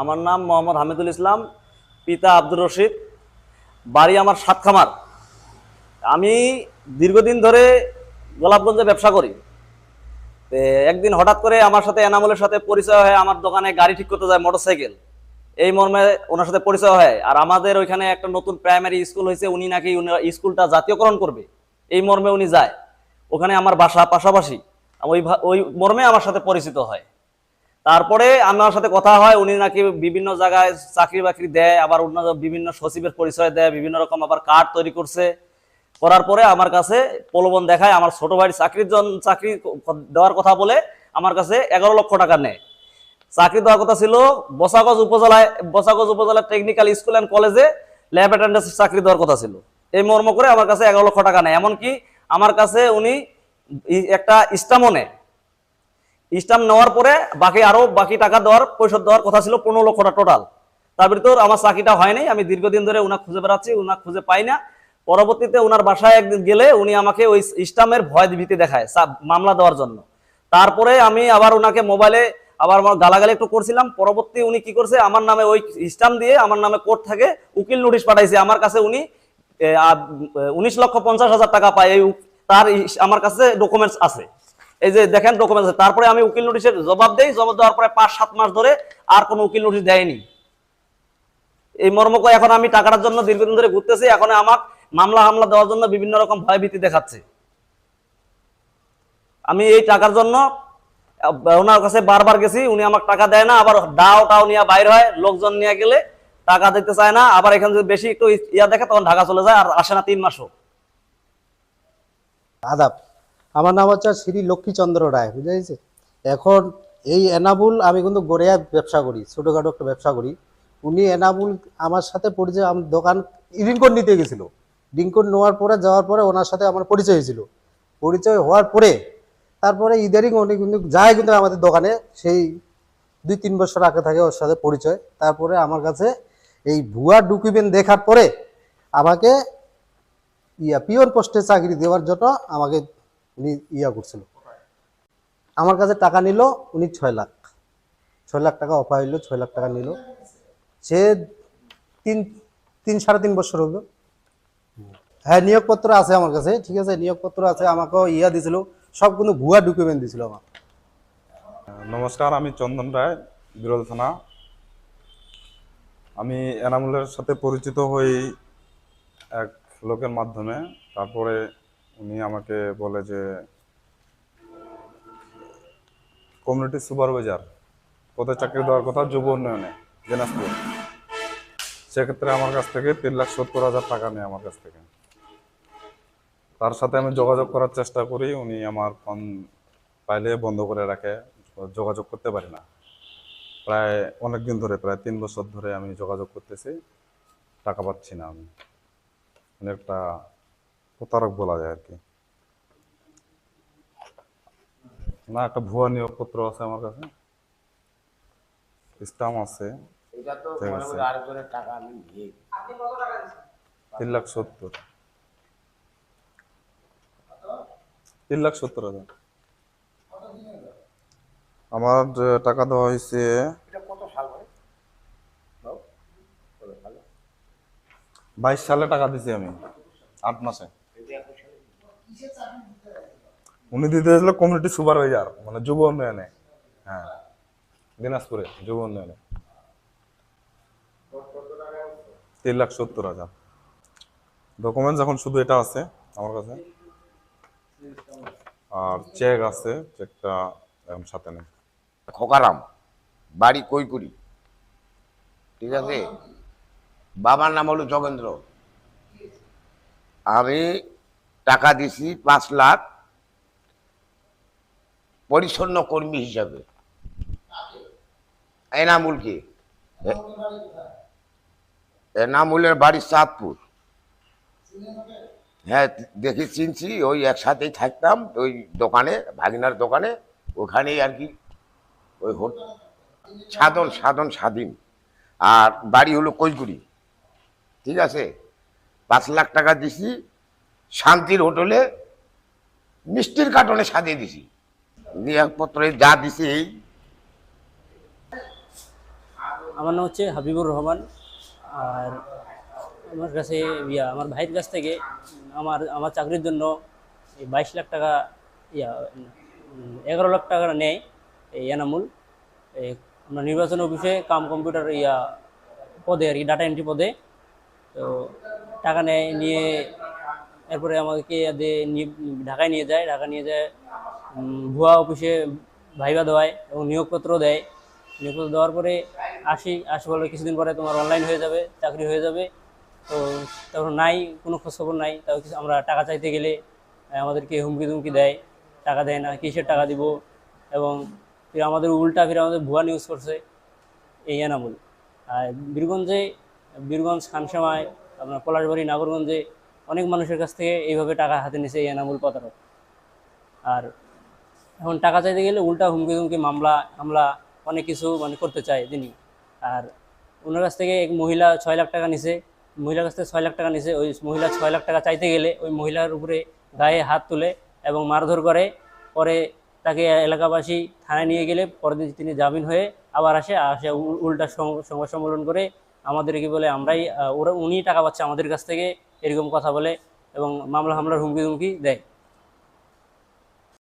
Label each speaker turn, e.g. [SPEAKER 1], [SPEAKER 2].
[SPEAKER 1] আমার নাম মোহাম্মদ হামিদুল ইসলাম, পিতা আব্দুর রশিদ, বাড়ি আমার সাতখামার। আমি দীর্ঘদিন ধরে গোলাপগঞ্জে ব্যবসা করি। একদিন হঠাৎ করে আমার সাথে এনামুলের সাথে পরিচয় হয়, আমার দোকানে গাড়ি ঠিক করতে যায়, মোটরসাইকেল। এই মর্মে ওনার সাথে পরিচয় হয়। আর আমাদের ওইখানে একটা নতুন প্রাইমারি স্কুল হয়েছে, উনি নাকি স্কুলটা জাতীয়করণ করবে। এই মর্মে উনি যায়। ওখানে আমার বাসা পাশাপাশি। ওই ওই মর্মে আমার সাথে পরিচিত হয়। তারপরে আমার সাথে কথা হয়, উনি নাকি বিভিন্ন জায়গায় চাকরি বাকরি দেয়, আবার অন্য বিভিন্ন সচিবের পরিচয় দেয়, বিভিন্ন রকম আবার কার্ড তৈরি করছে। করার পরে আমার কাছে প্রলোভন দেখায়, আমার ছোট ভাইয়ের চাকরির জন্য চাকরি দেওয়ার কথা বলে আমার কাছে এগারো লক্ষ টাকা নেয়। চাকরি দেওয়ার কথা ছিল বসাগজ উপজেলায় বসাগজ উপজেলা টেকনিক্যাল স্কুল অ্যান্ড কলেজে ল্যাব অ্যাটেন্ডেন্সের চাকরি দেওয়ার কথা ছিল। এই মর্ম করে আমার কাছে এগারো লক্ষ টাকা নেয়। এমনকি আমার কাছে উনি একটা স্টামও নেয়। স্টাম্প নেওয়ার পরে বাকি আরও বাকি টাকা দেওয়ার পরিশোধ দেওয়ার কথা ছিল পনেরো লক্ষ টাকা টোটাল তার ভিতর আমার চাকরিটা হয়নি, আমি দীর্ঘদিন ধরে উনার খুঁজে বেড়াচ্ছি উনার খুঁজে পাই না। পরবর্তীতে ওনার বাসায় একদিন গেলে উনি আমাকে ওই স্টাম্পের ভয় ভীতি দেখায় মামলা দেওয়ার জন্য। তারপরে আমি আবার ওনাকে মোবাইলে আবার আমার গালাগালি একটু করছিলাম। পরবর্তী উনি কি করছে, আমার নামে ওই স্টাম্প দিয়ে আমার নামে কোর্ট থাকে, উকিল নোটিশ পাঠাইছে। আমার কাছে উনি উনিশ লক্ষ পঞ্চাশ হাজার টাকা পায়। এই তার আমার কাছে ডকুমেন্টস আছে। এই যে দেখেন ডকুমেন্টস তারপরে আমি উকিল নোটিশের জবাব দেই, জবাব দেওয়ার পরে পাঁচ, সাত মাস ধরে আর কোনো উকিল নোটিশ দেয়নি। এই মর্মক এখন আমি টাকাটার জন্য দীর্ঘদিন ধরে ঘুরতেছি, এখন আমার মামলা হামলা দেওয়ার জন্য বিভিন্ন রকম ভয়ভীতি দেখাচ্ছে। আমি এই টাকার জন্য, ওনার কাছে বারবার গেছি, উনি আমাকে টাকা দেয় না, আবার ডাও টাও নিয়ে বাইর হয়, লোকজন নিয়ে গেলে টাকা দিতে চায় না, আবার এখানে যদি বেশি একটু ইয়া দেখে তখন ঢাকা চলে যায়, আর আসে না তিন মাসও।
[SPEAKER 2] আদাব। আমার নাম হচ্ছে শ্রী লক্ষ্মীচন্দ্র রায় বুঝা গেছে এখন এই এনাবুল আমি কিন্তু গড়িয়া ব্যবসা করি, ছোটোখাটো একটা ব্যবসা করি। উনি এনাবুল আমার সাথে পরিচয়, আমার দোকান রিংকন নিতে গেছিল। রিংকন নেওয়ার পরে, যাওয়ার পরে ওনার সাথে আমার পরিচয় হয়েছিল। পরিচয় হওয়ার পরে, তারপরে ইদারিং উনি কিন্তু যায় কিন্তু আমাদের দোকানে, সেই দুই তিন বছর আগে থাকে ওর সাথে পরিচয়। তারপরে আমার কাছে এই ভুয়া ডকুমেন্ট দেখার পরে আমাকে ইয়া পিওর পোস্টে চাকরি দেওয়ার জন্য আমাকে উনি ইয়া করছিল। আমার কাছে টাকা নিল, উনি ছয় লাখ। ছয় লাখ টাকা অফার হইল, ছয় লাখ টাকা নিল। সে তিন তিন, সাড়ে তিন বছর হবে হ্যাঁ নিয়োগপত্র আছে আমার কাছে, ঠিক আছে, নিয়োগপত্র আছে, আমাকেও ইয়া দিছিল। সব কিন্তু ভুয়া ডকুমেন্ট দিছিল আমার
[SPEAKER 3] নমস্কার, আমি চন্দন রায়, বিরল থানা। আমি এনামুলের সাথে পরিচিত হই এক লোকের মাধ্যমে। তারপরে উনি আমাকে বলে যে, কমিউনিটি সুপারভাইজার পদে চাকরি দেওয়ার কথা যুব উন্নয়নে, দিনাজপুর। সেক্ষেত্রে আমার কাছ থেকে তিন লাখ সত্তর হাজার টাকা নেয় আমার কাছ থেকে। তার সাথে আমি যোগাযোগ করার চেষ্টা করি, উনি আমার ফোন পাইলে বন্ধ করে রাখে, যোগাযোগ করতে পারি না। প্রায় অনেক দিন ধরে, প্রায় তিন বছর ধরে আমি যোগাযোগ করতেছি, টাকা পাচ্ছি না আমি। একটা প্রতারক বলা যায় আর কি। না একটা ভুয়া নিয়োগপত্র আছে আমার কাছে। স্টাম্প আছে।
[SPEAKER 4] এটা তো টাকা
[SPEAKER 3] তিন লাখ সত্তর। তিন লাখ সত্তর হাজার। আমার টাকা দেওয়া হয়েছে
[SPEAKER 4] এটা কত সাল হয়
[SPEAKER 3] বাইশ সালে টাকা দিছি আমি আট মাসে। উনি দিতে হয়েছিল কমিউনিটি সুপারভাইজার মানে যুব উন্নয়নে। হ্যাঁ দিনাজপুরে, যুব উন্নয়নে। তিন লাখ সত্তর হাজার। ডকুমেন্টস এখন শুধু এটা আছে, আমার কাছে। আর চেক আছে চেকটা এখন সাথে নেই।
[SPEAKER 4] খোকারাম, বাড়ি কৈকুরি ঠিক আছে? বাবার নাম হলো যোগেন্দ্র। আমি টাকা দিছি পাঁচ লাখ পরিচ্ছন্ন কর্মী হিসাবে। এনামুলকে এনামুলের বাড়ি চাঁদপুর। হ্যাঁ দেখি চিনছি, ওই একসাথেই থাকতাম, ওই দোকানে, ভাগিনার দোকানে, ওখানেই আর কি, ওই সাধন সাধন স্বাধীন। আর বাড়ি হলো কৈগুড়ি। ঠিক আছে? পাঁচ লাখ টাকা দিছি শান্তির হোটেলে মিষ্টির কার্টনে সাজিয়ে দিছি। নিয়োগপত্রে যা দিছি।
[SPEAKER 5] আমার নাম হচ্ছে হাবিবুর রহমান। আর আমার কাছে ইয়া, আমার ভাইয়ের কাছ থেকে আমার আমার চাকরির জন্য এই বাইশ লাখ টাকা ইয়া এগারো লাখ টাকা নেয় এই এনামুল। আমরা নির্বাচন অফিসে কাম কম্পিউটার ইয়া পদে আর কি, ডাটা এন্ট্রি পদে। তো টাকা নেয়, নিয়ে এরপরে আমাকে ঢাকায় নিয়ে যায় ঢাকা নিয়ে যায় ভুয়া অফিসে ভাইবা দেওয়ায় এবং নিয়োগপত্র দেয়। নিয়োগপত্র দেওয়ার পরে আসি আসি বলে কিছুদিন পরে তোমার অনলাইন হয়ে যাবে, চাকরি হয়ে যাবে। তো তারপর নাই, কোনো খোঁজখবর নাই, তাও কিছু আমরা টাকা চাইতে গেলে আমাদেরকে হুমকি দুমকি দেয়, টাকা দেয় না, কিসের টাকা দিব? এবং ফির আমাদের উল্টা ফির আমাদের ভুয়া নিউজ করছে, এই এনামুল আর বীরগঞ্জে, বীরগঞ্জ, খানসামায়, আপনার পলাশবাড়ি, নাগরগঞ্জে অনেক মানুষের কাছ থেকে এইভাবে টাকা হাতে নিছে এই এনামুল প্রতারক আর এখন টাকা চাইতে গেলে উল্টা হুমকি হুমকি মামলা হামলা অনেক কিছু মানে করতে চায় তিনি আর ওনার কাছ থেকে এক মহিলা ছয় লাখ টাকা নিছে, মহিলার কাছ থেকে ছয় লাখ টাকা নিছে, ওই মহিলা ছয় লাখ টাকা চাইতে গেলে ওই মহিলার উপরে গায়ে হাত তুলে এবং মারধর করে, পরে তাকে এলাকাবাসী থানায় নিয়ে গেলে পরের দিন তিনি জামিন হয়ে আবার আসে আসে উল্টা সংবাদ সম্মেলন করে আমাদের কি বলে, আমরাই ওরা উনি টাকা পাচ্ছে আমাদের কাছ থেকে এরকম কথা বলে এবং মামলা হামলার হুমকি হুমকি দেয়।